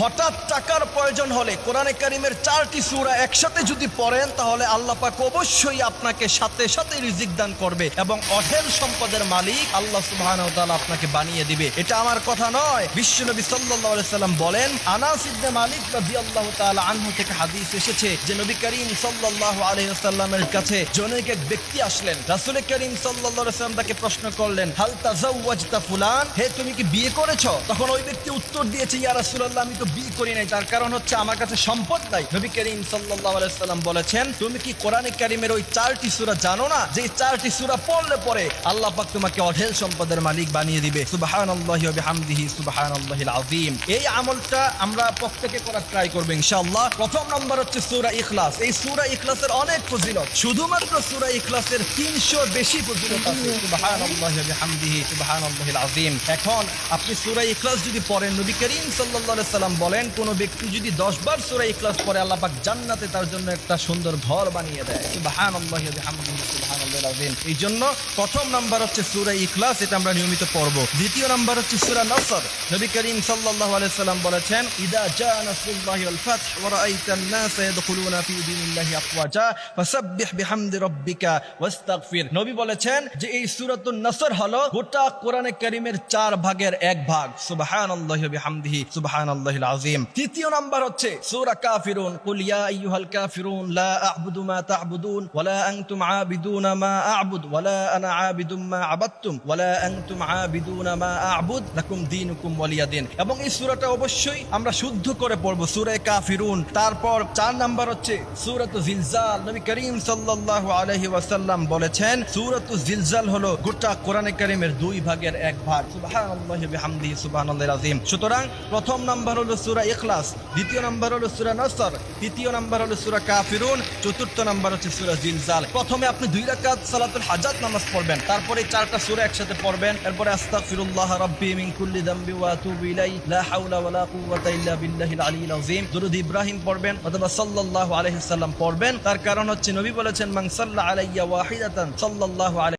হঠাৎ টাকার প্রয়োজন হলে কোরআনে কারিমের চারটি সূরা একসাথে যদি পড়েন, তাহলে আল্লাহ পাক অবশ্যই আপনাকে সাথে সাথে রিজিক দান করবে এবং অঢেল সম্পদের মালিক আল্লাহ তাআলা আপনাকে বানিয়ে দিবে। এটা আমার কথা নয়। বিশ্বনবী সাল্লাল্লাহু আলাইহি সাল্লাম বলেন, আনাস ইবনে মালিক রাদিয়াল্লাহু তাআলা আনহু থেকে হাদিস এসেছে যে নবী করিম সাল্লাল্লাহু আলাইহি সাল্লামের কাছে জনৈক এক ব্যক্তি আসলেন। রাসূল করিম আলাইহি সাল্লাম তাকে প্রশ্ন করলেন, হাল তাজাওয়াজতা ফুলান? হে, তুমি কি বিয়ে করেছ? তখন ওই ব্যক্তি উত্তর দিয়েছে, ইয়া রাসূলুল্লাহ, আমি তো বিয়ে অঢেল সম্পদের মালিক বানিয়ে দিবে। আমলটা আমরা প্রত্যেকে করার ট্রাই করব ইনশাআল্লাহ। প্রথম নম্বর হচ্ছে সূরা ইখলাস। এই সূরা ইখলাসের অনেক ফজিলত। শুধুমাত্র সূরা ইখলাসের 300 বেশি ফজিলত আছে। সুবহানাল্লাহিল আযীম। এখন আপনি সূরা ইখলাস যদি পড়েন, নবী করিম সাল্লাম বলেন, কোন ব্যক্তি যদি 10 বার সূরা ইখলাস পড়ে, আল্লাহ পাক জান্নাতে তার জন্য একটা সুন্দর ঘর বানিয়ে দেয়। এই জন্য প্রথম নাম্বার হচ্ছে সূরা ইখলাস, এটা আমরা নিয়মিত পড়ব। দ্বিতীয় নাম্বার হচ্ছে সূরা নসর। নবী করিম সাল্লাল্লাহু আলাইহি সাল্লাম বলেছেন, ইদা জা ওয়া ফি দীনিল্লাহি আফওয়াজা ফাসাব্বিহ বিহামদি রাব্বিকা ওয়াস্তাগফির। নবী বলেছেন যে এই সূরাতুন নসর হলো গোটা কোরআনে কারীমের চার ভাগের এক ভাগ। সুবহানাল্লাহি ওয়া বিহামদিহি, সুবহানাল্লাহিল আযীম। তৃতীয় নাম্বার হচ্ছে সূরা কাফিরুন, কুল ইয়া আইয়ুহাল কাফিরুন, লা আ'বুদু মা তা'বুদুন আনতুম আবিদুনা মা আনা আবিদুম মা আবাদতুম আনতুম আবিদুনা মা আ'বুদ, লাকুম দীনুকুম ওয়ালিয়া এবং এই সূরাটা অবশ্যই আমরা শুদ্ধ করে পড়ব সূরা কাফিরুন। তারপর চার নাম্বার হচ্ছে জিলজাল। নবী করিম সাল্লাল্লাহু আলাইহি ওয়াসাল্লাম বলেছেন জিলজাল হলো গোটা কোরআনে কারীমের দুই ভাগের এক ভাগ। সুবহানাল্লাহি বিহামদিহি সুবহানাল্লাহিল আযীম। সুতরাং প্রথম নাম্বার হলো সূরা ইখলাস, দ্বিতীয় নাম্বার হলো সূরা নসর, তৃতীয় নাম্বার হলো সূরা কাফিরুন, চতুর্থ নাম্বার হচ্ছে সূরা জিলজাল। প্রথমে আপনি দুই রাকাত সালাতুল হাজাত নামাজ পড়বেন, তারপরে চারটা সূরা একসাথে পড়বেন, এরপরে আস্তাগফিরুল্লাহ রাব্বি মিন কুল্লি যামবি ওয়া আতুবু ইলাইহি লা হাওলা ওয়া লা কুওয়াতা ইল্লা বিল্লাহিল আলিয়্যিল আযীম। দুরূদ ইব্রাহিম পড়বেন অথবা সাল্লাল্লাহু আলাইহি সাল্লাম পড়বেন, তার কারণ হচ্ছে নবী বলেছেন, মান সাল্লা আলাইয়া ওয়াহিদাতান, সাল্লাল্লাহু আলাইহি